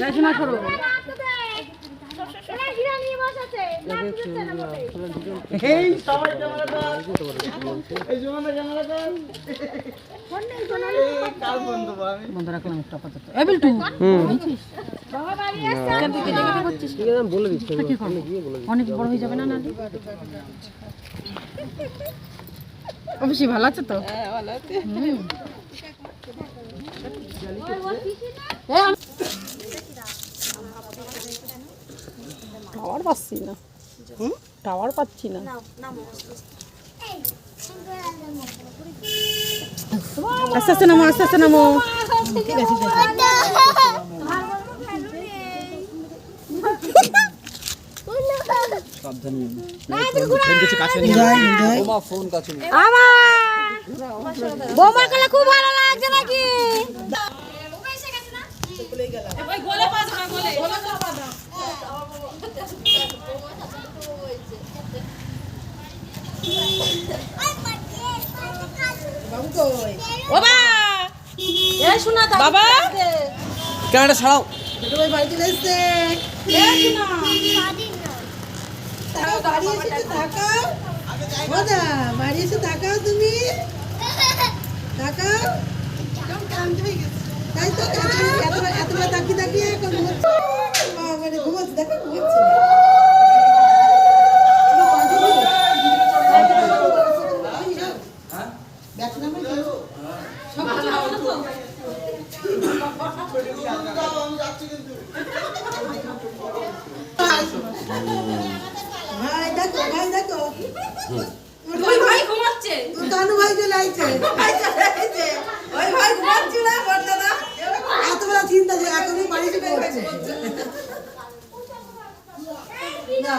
রেশনা সরো এই সবাই ক্যামেরা ধর এই সুমনা ক্যামেরা ধর এই কার ফোন দেবো আমি। বন্ধ রাখলাম একটু আপাতত। এ বিল্টু বলে দিচ্ছি কি করব? অনেক বড় হয়ে যাবে না না অবশ্যই ভালো আছে তো? হুম। এ, আম- টাওয়ার পাচ্ছি না। হুম? টাওয়ার পাচ্ছি না। আস্তে আস্তে নামো আস্তে আস্তে নামো। বৌমার গলা খুব ভালো লাগছে নাকি? বাবা এ শোনা বাবা! ক্যামেরাটা বাড়ি এসে তাকাও তুমি তাকাও তাই তো এতবার তাকিয়ে তাকিয়ে এখন মানে ঘুমোচ্ছে দেখো ঘুমোচ্ছে। ভাই দেখো ভাই দেখো। ভাই ঘুমাচ্ছে। কানু ভাই চলে আইছে না।